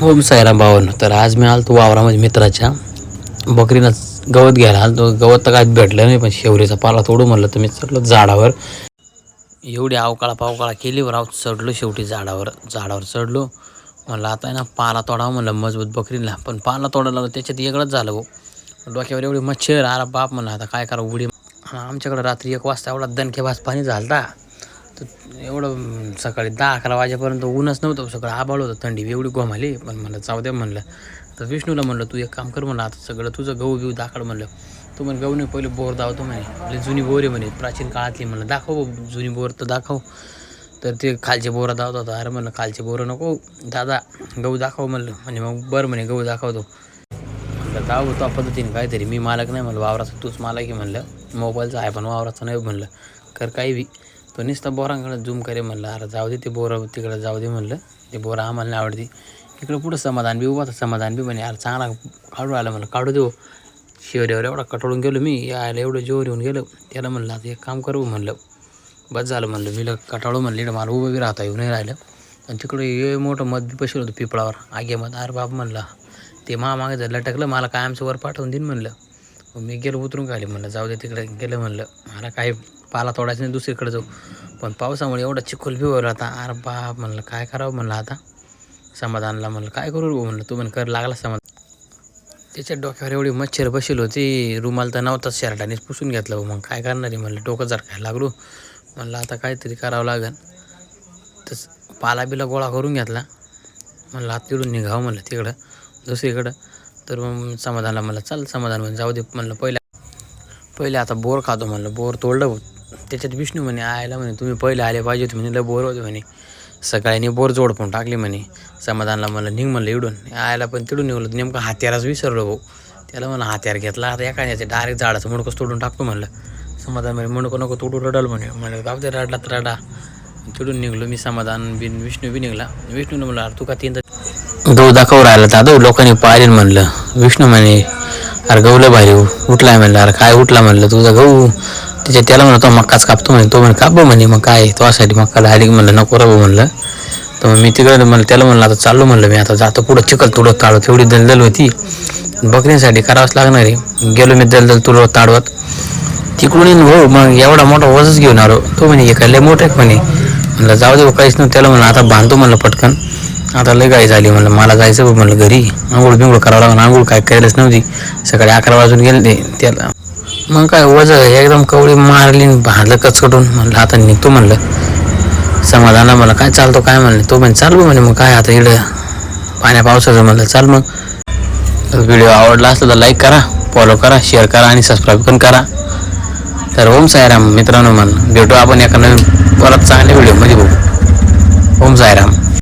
हो, ओम साईराम भावन. तर आज मी आलो तो वावरामध्ये मित्राच्या. बकरीनं गवत घ्यायला आलो तो गवत तर काय भेटलं नाही पण शेवरीचा पाला तोडू म्हणलं तर मी चढलो झाडावर. एवढी अवकाळा पावकाळा केली राव चढलो शेवटी झाडावर. झाडावर चढलो. म्हणलं आता आहे ना पाला तोडावं म्हणलं मजबूत बकरीला पण पाला तोडायला लागलो त्याच्यात वेगळंच झालं भाऊ डोक्यावर एवढी मच्छर आरा बाप म्हणलं आता काय करा उडी. आमच्याकडं रात्री एक वाजता एवढा दणकेबाज पाणी झालता. तर एवढं सकाळी दहा अकरा वाजेपर्यंत ऊनच नव्हतं सगळं आबाळ होतं थंडी एवढी गोमाली पण म्हणलं जाऊ दे म्हणलं. तर विष्णूला म्हणलं तू एक काम कर म्हणलं आता सगळं तुझं गहू बिऊ दाखड म्हणलं. तू म्हणे गहू नाही पहिले बोर दावतो म्हणे म्हणजे जुनी बोर आहे म्हणे प्राचीन काळातली. म्हणलं दाखव जुनी बोर तर दाखव. तर ते खालचे बोरं दावत होता अरे म्हणलं खालचे बोरं नको दादा गहू दाखव म्हणलं. म्हणजे मग बरं म्हणे गहू दाखवतो. म्हणलं दाव त्या पद्धतीने काहीतरी मी मालक नाही म्हणलं वावराचा तूच मालक आहे म्हणलं मोबाईलचा आहे पण वावराचा नाही म्हणलं कर काही बी. तो नुसता बोरांकडे झूम करे म्हणलं अरे जाऊ दे ते बोरं तिकडे जाऊ दे म्हणलं. ते बोरं आम्हाला नाही आवडते. इकडं पुढं समाधान बी उभा समाधान बी म्हणे अरे चांगला काढू आला म्हणलं काढू देऊ. शिवरेवर एवढा कटोळून गेलो मी यायला एवढं जोर येऊन गेलं. त्याला म्हणलं आता एक काम करू म्हणलं. बस झालं म्हणलं मी कटाळू म्हणलं इकडं मला उभं बी राहता येऊ नाही राहिलं. आणि तिकडे हे मोठं मध बी बसलं होतं पिपळावर आगे मत अरे बाप म्हणला ते मा मागे जर लटकलं मला कायमचं वर पाठवून देईन म्हणलं. मी गेलो उतरून खाली म्हणलं जाऊ दे तिकडे. गेलं म्हणलं मला काही पाला तोडायचं नाही दुसरीकडे जाऊ. पण पावसामुळे एवढा चिखल बी होईल आता. अरे बाप म्हणलं काय करावं? म्हणलं आता. समाधानला म्हणलं काय करू? भाऊ म्हणलं तू म्हण कर. लागला समाधान. त्याच्या डोक्यावर एवढी मच्छर बसेल होती. रुमाल तर नव्हताच शर्टानेच पुसून घेतलं भाऊ. मग काय करणार आहे म्हणलं डोकं जर काय लागलो. म्हणलं आता काहीतरी करावं लागेल तस पाला बिला गोळा करून घेतला. म्हणलं हात तिकडून निघावं म्हणलं तिकडं दुसरीकडं. तर मग समाधानला म्हणलं चल समाधान म्हणून जाऊ दे म्हणलं पहिल्या पहिले आता बोर खातो म्हणलं बोर तोडलं त्याच्यात विष्णू म्हणे आयला म्हणे तुम्ही पहिले आले पाहिजे होते म्हणे लय बोर होते म्हणे. सकाळी बोर जोडपून टाकली म्हणे. समाधानला म्हणलं निघ म्हणलं इडून. आयला पण तिडून निघलं नेमकं हात्यारच विसरलो भाऊ. त्याला म्हणलं हात्यार घेतला आता एखाद्याचे डायरेक्ट झाडाचं मुडकंच तोडून टाकतो म्हणलं. समाधान म्हणे मुडकं नको तोडून रडल म्हणे. म्हणलं जाऊ दे रडला तर रडा. तिडून निघलो मी समाधान बिन विष्णू बी निघला. विष्णूने म्हणलं अरे तू का तीन गहू दाखवू राहिला दादा लोकांनी पाहिजे म्हणलं. विष्णू म्हणे अरे गहूला भारी उठलाय म्हणलं अरे काय उठला म्हणलं तुझा गहू त्याच्या त्याला म्हणलं तो मक्काच कापतो म्हणे तो म्हणे काप बा म्हणे मग काय तुझ्यासाठी मक्का डायरेक्ट म्हणलं नको रे म्हणलं. तर मग मी तिकडे म्हणलं त्याला म्हणलं आता चाललो म्हणलं मी आता जातो पुढं चिखल तुडत ताडवत एवढी दलदल होती. बकरीसाठी करावंच लागणार आहे. गेलो मी दलदल तुडत ताडवत. तिकडून येईन भाऊ मग एवढा मोठा वजच घेऊन आलो. तो म्हणे हे काय लय मोठं आहे? म्हणे. म्हणलं जाऊ दे हो, काहीच नाही. त्याला म्हणलं आता बांधतो म्हणलं पटकन. आता लय गाय झाली म्हणलं मला जायचं भाऊ म्हणलं घरी. आंघोळ बिंगोळ करावं लागून आंघोळ काय करायलाच नव्हती. सकाळी अकरा वाजून गेले ते त्याला. मग काय वज एकदम कवळी मारली आणि कचकटून. म्हणलं आता निघतो म्हणलं. समाधाना मला काय चालतो काय म्हणलं. तो म्हणे चालू म्हणे मग काय आता इकडं. पाण्या पावसाचं म्हणलं चाल मग. व्हिडिओ आवडला असला तर लाईक करा फॉलो करा शेअर करा आणि सबस्क्राईब पण करा. तर ओम साईराम मित्रांनो म्हण भेटू आपण एका नवीन परत चांगल्या व्हिडिओमध्ये भाऊ ओम साईराम.